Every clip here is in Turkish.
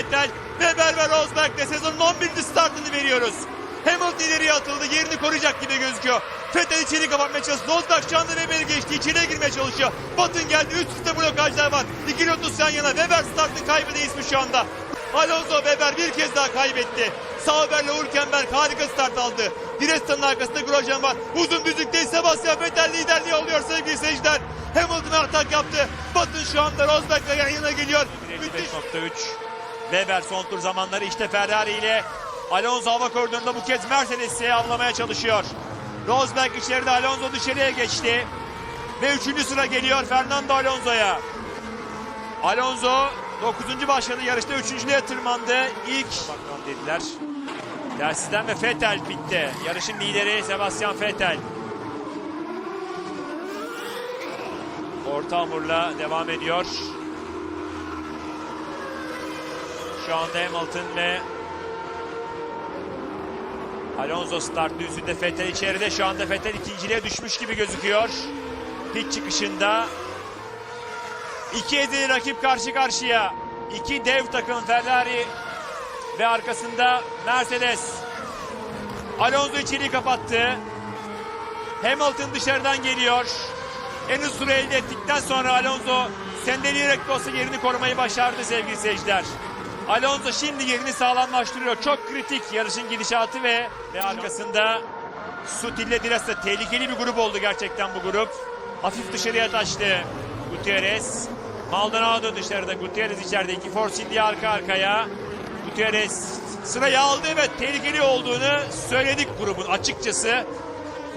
Vettel, ve Rosberg'de sezonun 11. startını veriyoruz. Hamilton ileriye atıldı. Yerini koruyacak gibi gözüküyor. Vettel içeri kapatmaya çalıştı. Rosberg şu anda Weber'i geçti. İçeriye girmeye çalışıyor. Button geldi. Üst üste blokajlar var. İki Lotus yan yana. Weber startın kaybı ismi şu anda. Alonso Weber bir kez daha kaybetti. Sauber ile Hülkenberg harika start aldı. Diresta'nın arkasında Grosjean var. Uzun düzlükte Sebastian Vettel liderliği alıyor sevgili seyirciler. Hamilton atak yaptı. Button şu anda Rosberg'le yan yana geliyor. Müthiş. 5.3 Weber son tur zamanları işte Ferrari ile Alonso hava koridorunda bu kez Mercedes'i avlamaya çalışıyor. Rosberg içeride Alonso dışarıya geçti. Ve üçüncü sıra geliyor Fernando Alonso'ya. Alonso 9. başladı yarışta 3.lüğe tırmandı. İlk bakalım dediler. Dersizden ve Vettel bitti. Yarışın lideri Sebastian Vettel. Orta hamurla devam ediyor. Şu anda Hamilton ve Alonso start düzlüğünde Vettel içeride. Şu anda Vettel ikinciliğe düşmüş gibi gözüküyor. Pit çıkışında iki ezeli rakip karşı karşıya. İki dev takım Ferrari ve arkasında Mercedes. Alonso içeriği kapattı. Hamilton dışarıdan geliyor. En hızlı elde ettikten sonra Alonso sendeleyerek de olsa yerini korumayı başardı sevgili seyirciler. Alonso şimdi yerini sağlamlaştırıyor. Çok kritik yarışın gidişatı ve ve arkasında Sutil ile Dirasa tehlikeli bir grup oldu gerçekten bu grup. Hafif dışarıya taştı Gutierrez. Maldonado dışarıda, Gutierrez içeride. iki Force India arka arkaya. Gutierrez sırayı aldı evet tehlikeli olduğunu söyledik grubun açıkçası.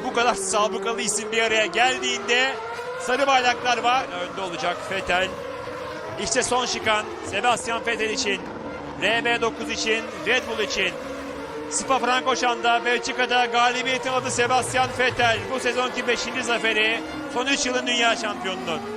Bu kadar sabıkalı isim bir araya geldiğinde sarı bayraklar var. Önde olacak Vettel. İşte son şikan Sebastian Vettel için, RB9 için, Red Bull için. Spa Francorchamps Belçika'da galibiyeti aldı Sebastian Vettel. Bu sezonki 5. zaferi, son 3 yılın dünya şampiyonluğu.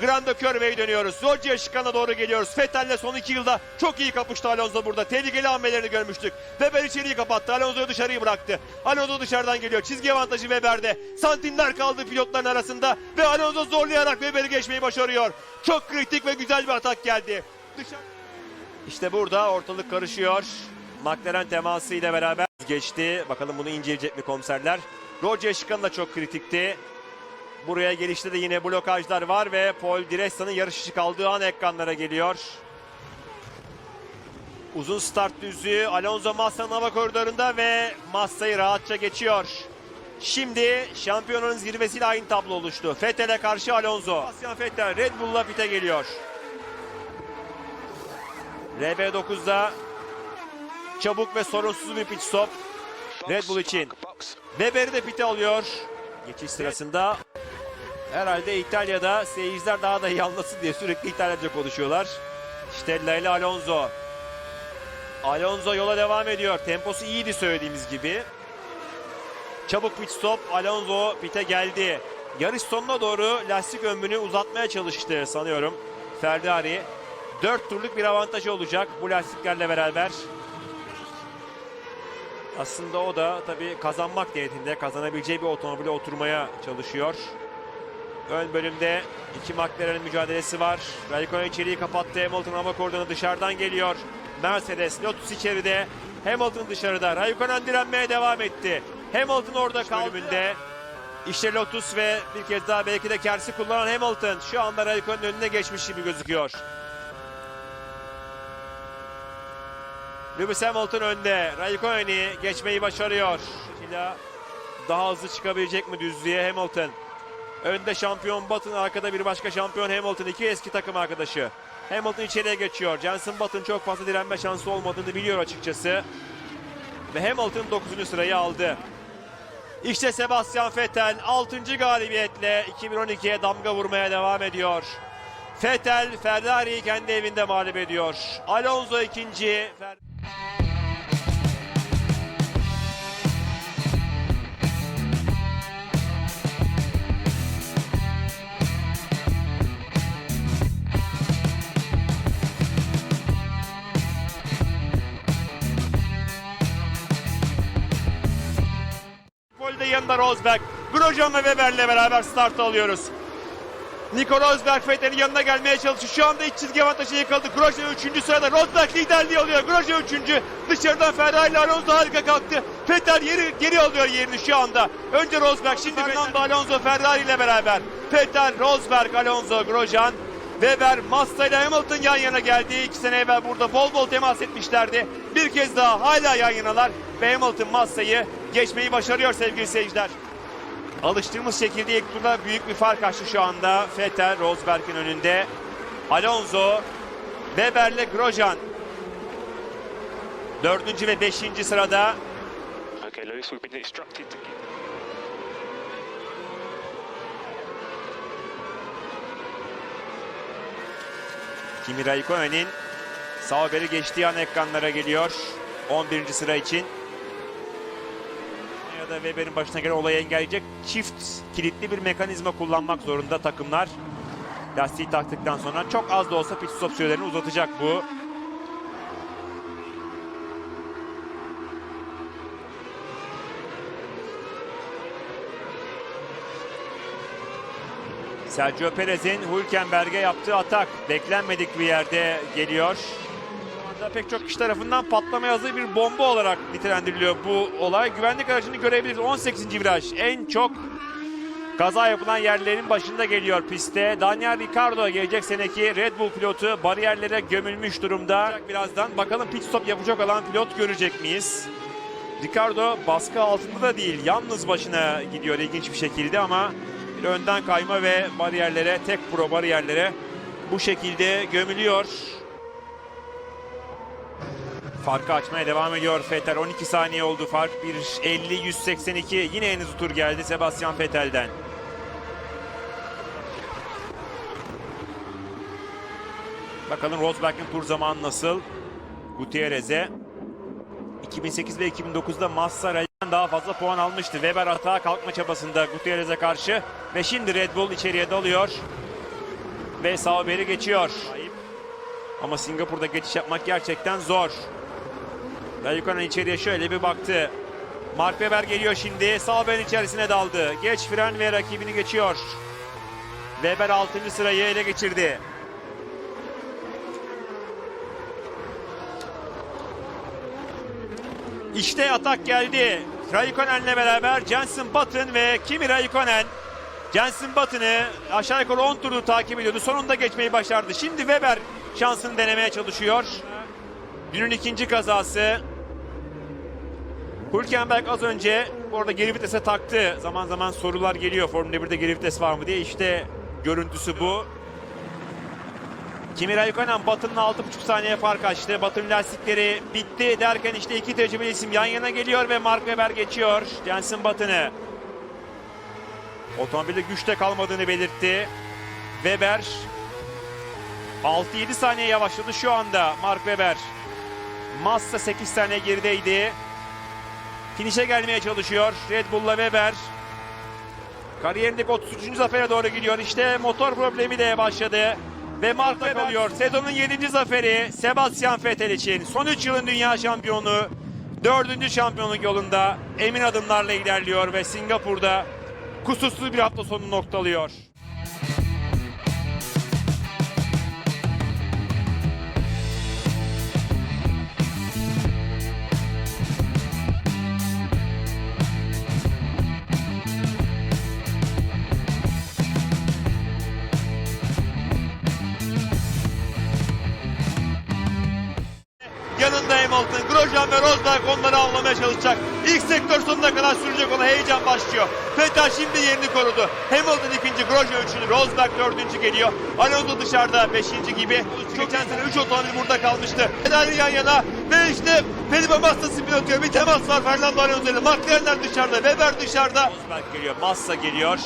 Grande Curve'ye dönüyoruz. Roger Şıkan'a doğru geliyoruz. Vettel'le son iki yılda çok iyi kapıştı Alonso burada. Tehlikeli hamlelerini görmüştük. Weber içeriği kapattı. Alonso'yu dışarıyı bıraktı. Alonso dışarıdan geliyor. Çizgi avantajı Weber'de. Santimler kaldı pilotların arasında. Ve Alonso zorlayarak Weber'i geçmeyi başarıyor. Çok kritik ve güzel bir atak geldi. İşte burada ortalık karışıyor. McLaren teması ile beraber geçti. Bakalım bunu inceleyecek mi komiserler. Roger Şıkan da çok kritikti. Buraya gelişte de yine blokajlar var ve Paul di Resta'nın yarış dışı kaldığı an ekranlara geliyor. Uzun start düzlüğü Alonso Massa'nın hava koridorunda ve Massa'yı rahatça geçiyor. Şimdi şampiyonanın zirvesiyle aynı tablo oluştu. Vettel'e karşı Alonso. Sebastian Vettel Red Bull'la pite geliyor. RB9'da çabuk ve sorunsuz bir pit stop. Red Bull için. Weber'i de pite alıyor. Geçiş sırasında herhalde İtalya'da seyirciler daha da iyi anlasın diye sürekli İtalyanca konuşuyorlar. Stella ile Alonso. Alonso yola devam ediyor. Temposu iyiydi söylediğimiz gibi. Çabuk pit stop. Alonso pite geldi. Yarış sonuna doğru lastik ömrünü uzatmaya çalıştı sanıyorum. Ferrari. 4 turluk bir avantajı olacak bu lastiklerle beraber. Aslında o da tabii kazanmak niyetinde kazanabileceği bir otomobile oturmaya çalışıyor. Ön bölümde iki McLaren'in mücadelesi var. Raikkonen içeriği kapattı. Hamilton hava koridoruna dışarıdan geliyor. Mercedes, Lotus içeride. Hamilton dışarıda. Raikkonen direnmeye devam etti. Hamilton orada kalbinde. İşte Lotus ve bir kez daha belki de Kers'i kullanan Hamilton şu anda Raikkonen'in önüne geçmiş gibi gözüküyor. Lewis Hamilton önde. Raikkonen'i geçmeyi başarıyor. Daha hızlı çıkabilecek mi düzlüğe Hamilton? Önde şampiyon Button, arkada bir başka şampiyon Hamilton. iki eski takım arkadaşı. Hamilton içeriye geçiyor. Jenson Button çok fazla direnme şansı olmadığını biliyor açıkçası. Ve Hamilton 9. sırayı aldı. İşte Sebastian Vettel 6. galibiyetle 2012'ye damga vurmaya devam ediyor. Vettel Ferrari'yi kendi evinde mağlup ediyor. Alonso ikinci. Fer- sonda Rosberg. Grosjean ve Weber'le beraber start alıyoruz. Nico Rosberg Vettel'in yanına gelmeye çalışıyor. Şu anda iç çizgi avantajı yakaladı. Grosjean 3. sırada. Rosberg liderliği alıyor. Grosjean 3. Dışarıdan Ferrari ile Alonso harika kalktı. Vettel yeri, geri alıyor yerini şu anda. Önce Rosberg şimdi Fernando Alonso Ferrari ile beraber. Vettel, Rosberg, Alonso, Grosjean. Weber, Massa ile Hamilton yan yana geldi. İki sene evvel burada bol bol temas etmişlerdi. Bir kez daha hala yan yanalar. Ve Hamilton Massa'yı geçmeyi başarıyor sevgili seyirciler. Alıştığımız şekilde ilk turda büyük bir fark açtı şu anda. Vettel Rosberg'in önünde. Alonso, Weber'le Grosjean. Dördüncü ve beşinci sırada. Okay, Lewis, we've been instructed to keep. Kimi Raikkonen'in Sauber'i geçtiği an ekranlara geliyor. 11. sıra için. Da Weber'in başına gelen olayı engelleyecek çift kilitli bir mekanizma kullanmak zorunda takımlar. Lastiği taktıktan sonra çok az da olsa pit stop sürelerini uzatacak bu. Sergio Perez'in Hülkenberg'e yaptığı atak beklenmedik bir yerde geliyor. Pek çok kişi tarafından patlamaya hazır bir bomba olarak nitelendiriliyor bu olay. Güvenlik aracını görebiliriz. 18. viraj en çok kaza yapılan yerlerin başında geliyor pistte. Daniel Ricciardo gelecek seneki Red Bull pilotu bariyerlere gömülmüş durumda. Birazdan bakalım pit stop yapacak olan pilot görecek miyiz? Ricardo baskı altında da değil. Yalnız başına gidiyor ilginç bir şekilde ama bir önden kayma ve bariyerlere, tek pro bariyerlere bu şekilde gömülüyor. Farkı açmaya devam ediyor Vettel. 12 saniye oldu fark. Bir 50-182 yine en hızlı tur geldi Sebastian Vettel'den. Bakalım Rosberg'in tur zamanı nasıl? Gutierrez'e 2008 ve 2009'da Massa Rally'den daha fazla puan almıştı. Weber hata kalkma çabasında Gutierrez'e karşı ve şimdi Red Bull içeriye dalıyor ve Sauber'i geçiyor. Ama Singapur'da geçiş yapmak gerçekten zor. Raikkonen içeriye şöyle bir baktı. Mark Webber geliyor şimdi. Sauber'in içerisine daldı. Geç fren ve rakibini geçiyor. Weber 6. sırayı ele geçirdi. İşte atak geldi. Raikkonen'le beraber Jensen Button ve Kimi Raikkonen. Jensen Button'ı aşağı yukarı 10 turdu takip ediyordu. Sonunda geçmeyi başardı. Şimdi Weber şansını denemeye çalışıyor. Günün ikinci kazası. Hülkenberg az önce bu arada geri vitese taktı. Zaman zaman sorular geliyor Formula 1'de geri vites var mı diye. İşte görüntüsü bu. Kimi Raikkonen Batın'ın 6,5 saniye fark açtı. Batın lastikleri bitti derken işte iki tecrübeli isim yan yana geliyor ve Mark Webber geçiyor. Jensen Batın'ı. Otomobilde güçte kalmadığını belirtti. Weber 6-7 saniye yavaşladı şu anda Mark Webber. Massa 8 saniye gerideydi. Finişe gelmeye çalışıyor Red Bull'la Weber. Kariyerindeki 33. zafere doğru gidiyor. İşte motor problemi de başladı. Ve Mark Webber alıyor. Sezonun 7. zaferi Sebastian Vettel için. Son 3 yılın dünya şampiyonu. 4. şampiyonluk yolunda emin adımlarla ilerliyor ve Singapur'da kusursuz bir hafta sonu noktalıyor. Grosjean ve Rosberg onları avlamaya çalışacak. İlk sektör sonuna kadar sürecek olan heyecan başlıyor. Vettel şimdi yerini korudu. Hamilton ikinci, Grosjean üçüncü, Rosberg dördüncü geliyor. Alonso dışarıda beşinci gibi. Geçen sene üç otomobil burada kalmıştı. Ferrari yan yana ve işte Felipe Massa spin atıyor. Bir temas var Fernando Alonso ile. McLaren'ler dışarıda, Weber dışarıda. Rosberg geliyor, Massa geliyor.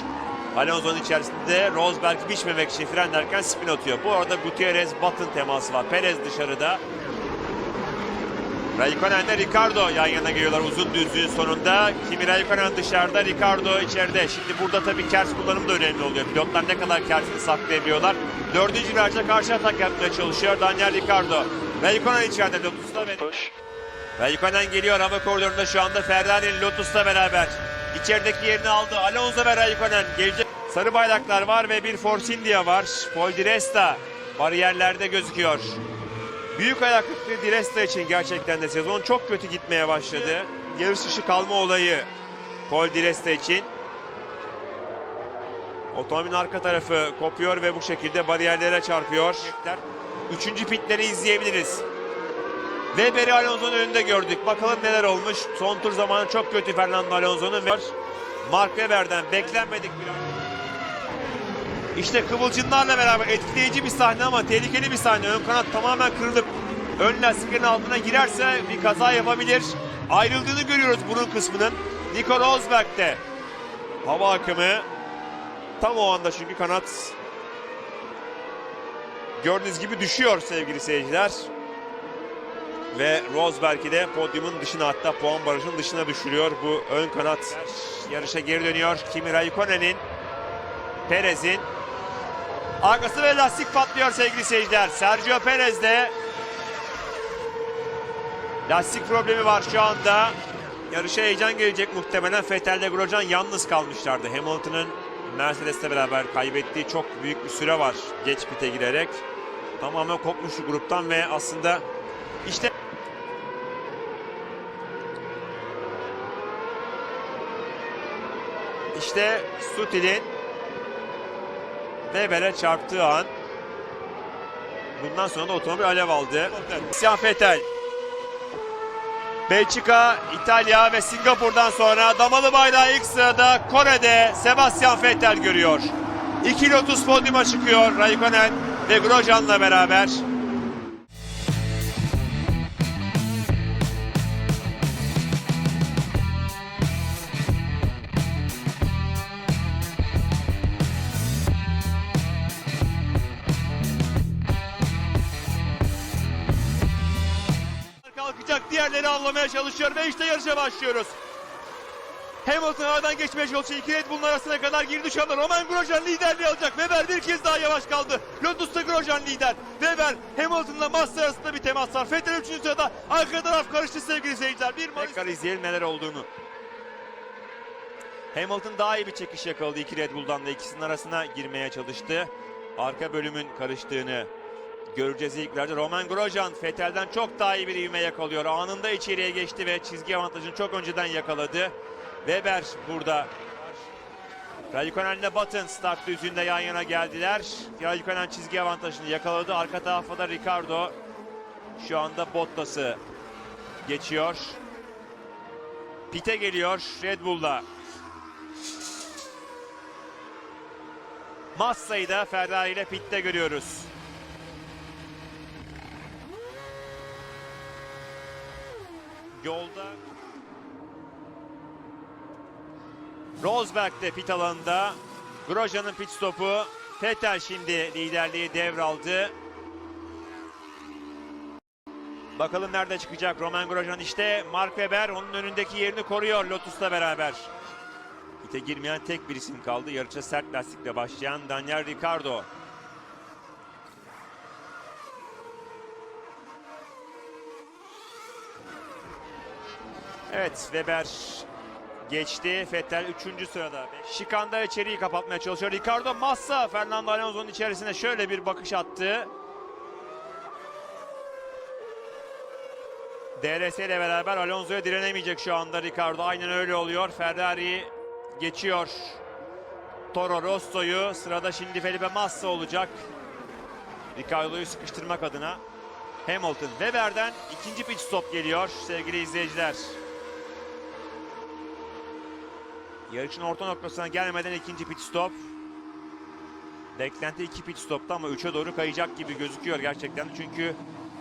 Alonso'nun içerisinde Rosberg biçmemek için frenlerken spin atıyor. Bu arada Gutierrez Button teması var. Perez dışarıda. Raikkonen'le Ricardo yan yana geliyorlar uzun düzlüğün sonunda. Kimi Raikkonen dışarıda, Ricardo içeride. Şimdi burada tabii kers kullanımı da önemli oluyor. Pilotlar ne kadar kersini saklayabiliyorlar. Dördüncü virajda karşı atak yapmaya çalışıyor Daniel Ricardo. Raikkonen içeride Lotus'ta ve. Raikkonen geliyor hava koridorunda şu anda Ferrari Lotus'la beraber. içerideki yerini aldı. Alonso ve Raikkonen gelecek. Sarı bayraklar var ve bir Force India var. Paul Di Resta bariyerlerde gözüküyor. Büyük ayaklıklı Di Resta için gerçekten de sezon çok kötü gitmeye başladı. Yarış dışı kalma olayı Paul Di Resta için. Otomobilin arka tarafı kopuyor ve bu şekilde bariyerlere çarpıyor. Üçüncü pitleri izleyebiliriz. Weber'i Alonso'nun önünde gördük. Bakalım neler olmuş. Son tur zamanı çok kötü Fernando Alonso'nun. Mark Webber'den beklenmedik bir an. İşte kıvılcımlarla beraber etkileyici bir sahne ama tehlikeli bir sahne. Ön kanat tamamen kırılıp ön lastiklerin altına girerse bir kaza yapabilir. Ayrıldığını görüyoruz burun kısmının. Nico Rosberg'de hava akımı tam o anda çünkü kanat gördüğünüz gibi düşüyor sevgili seyirciler. Ve Rosberg'i de podyumun dışına hatta puan barajının dışına düşürüyor bu ön kanat. Yarışa geri dönüyor. Kimi Raikkonen'in, Perez'in. Arkası ve lastik patlıyor sevgili seyirciler. Sergio Perez'de lastik problemi var şu anda. Yarışa heyecan gelecek muhtemelen. Vettel'le Grosjean yalnız kalmışlardı. Hamilton'ın Mercedes'le beraber kaybettiği çok büyük bir süre var geç pite girerek. Tamamen kopmuştu gruptan ve aslında işte İşte Sutil'in Weber'e çarptığı an bundan sonra da otomobil alev aldı. Christian Vettel Belçika, İtalya ve Singapur'dan sonra damalı bayrağı ilk sırada Kore'de Sebastian Vettel görüyor. 2 Lotus podyuma çıkıyor Raikkonen ve Grosjean'la beraber. Diğerleri anlamaya çalışıyor ve işte yarışa başlıyoruz. Hamilton aradan geçmeye çalışıyor. İki Red Bull'un arasına kadar girdi şu anda. Roman Grosjean liderliği alacak. Weber bir kez daha yavaş kaldı. Lotus'ta Grosjean lider. Weber Hamilton'la Massa arasında bir temas var. Vettel 3. sırada. Arka taraf karıştı sevgili seyirciler. Bir Tekrar izleyelim neler olduğunu. Hamilton daha iyi bir çekiş yakaladı iki Red Bull'dan da ikisinin arasına girmeye çalıştı. Arka bölümün karıştığını göreceğiz ilklerde. Roman Grosjean Vettel'den çok daha iyi bir ivme yakalıyor. Anında içeriye geçti ve çizgi avantajını çok önceden yakaladı. Weber burada. Raikkonen Button start düzlüğünde yan yana geldiler. Raikkonen çizgi avantajını yakaladı. Arka tarafta da Ricardo şu anda Bottas'ı geçiyor. Pite geliyor Red Bull'da. Massa'yı da Ferrari ile pitte görüyoruz. Yolda Rosberg de pit alanında. Grosjean'ın pit stopu. Vettel şimdi liderliği devraldı. Bakalım nerede çıkacak Roman Grosjean işte Mark Webber onun önündeki yerini koruyor Lotus'la beraber. Pite girmeyen tek bir isim kaldı. Yarışa sert lastikle başlayan Daniel Ricciardo. Evet Weber geçti. Vettel 3. sırada. Şikanda içeriği kapatmaya çalışıyor. Ricardo Massa Fernando Alonso'nun içerisine şöyle bir bakış attı. DRS ile beraber Alonso'ya direnemeyecek şu anda Ricardo. Aynen öyle oluyor. Ferrari geçiyor. Toro Rosso'yu. Sırada şimdi Felipe Massa olacak. Ricardo'yu sıkıştırmak adına. Hamilton Weber'den ikinci pit stop geliyor sevgili izleyiciler. Yarışın orta noktasına gelmeden ikinci pit stop. Beklenti iki pit stoptu ama 3'e doğru kayacak gibi gözüküyor gerçekten. Çünkü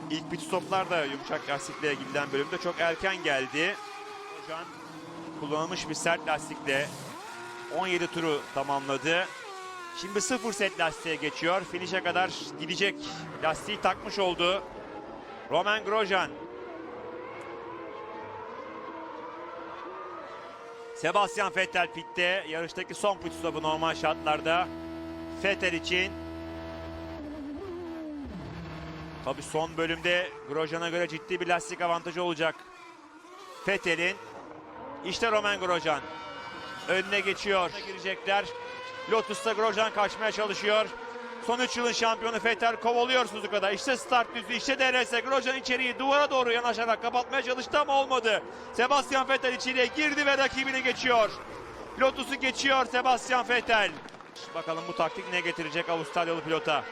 ilk pit stoplar da yumuşak lastikle gidilen bölümde çok erken geldi. Hocam kullanılmış bir sert lastikle 17 turu tamamladı. Şimdi sıfır set lastiğe geçiyor. Finish'e kadar gidecek. Lastiği takmış oldu. Roman Grosjean. Sebastian Vettel pitte. Yarıştaki son pit stopu normal şartlarda. Vettel için. Tabii son bölümde Grosjean'a göre ciddi bir lastik avantajı olacak. Vettel'in. İşte Roman Grosjean. önüne geçiyor. Girecekler. Lotus'ta Grosjean kaçmaya çalışıyor. Son 3 yılın şampiyonu Vettel kovalıyor Suzuka'da. İşte start düzü, işte DRS. Grosjean içeriği duvara doğru yanaşarak kapatmaya çalıştı ama olmadı. Sebastian Vettel içeriye girdi ve rakibini geçiyor. Lotus'u geçiyor Sebastian Vettel. Bakalım bu taktik ne getirecek Avustralyalı pilota.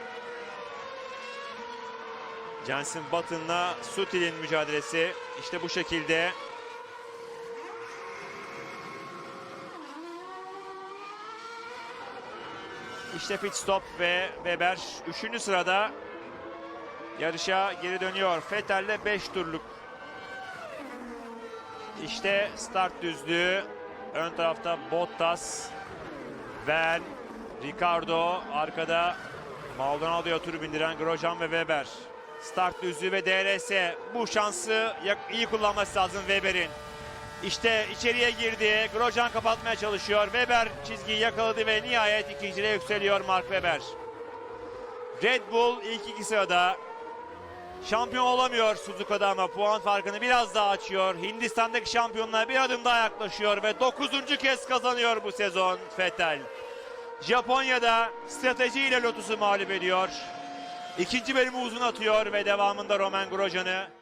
Jensen Button'la Sutil'in mücadelesi işte bu şekilde. İşte pit stop ve Weber 3. sırada yarışa geri dönüyor. Vettel'le 5 turluk. İşte start düzlüğü. Ön tarafta Bottas, Van, Ricardo, arkada Maldonado'ya tur bindiren Grosjean ve Weber. Start düzlüğü ve DRS. Bu şansı iyi kullanması lazım Weber'in. İşte içeriye girdi. Grosjean kapatmaya çalışıyor. Weber çizgiyi yakaladı ve nihayet ikinciliğe yükseliyor Mark Webber. Red Bull ilk iki sırada. Şampiyon olamıyor Suzuka'da ama puan farkını biraz daha açıyor. Hindistan'daki şampiyonluğa bir adım daha yaklaşıyor ve 9. kez kazanıyor bu sezon Vettel. Japonya'da stratejiyle Lotus'u mağlup ediyor. İkinci bölümü uzun atıyor ve devamında Roman Grosjean'ı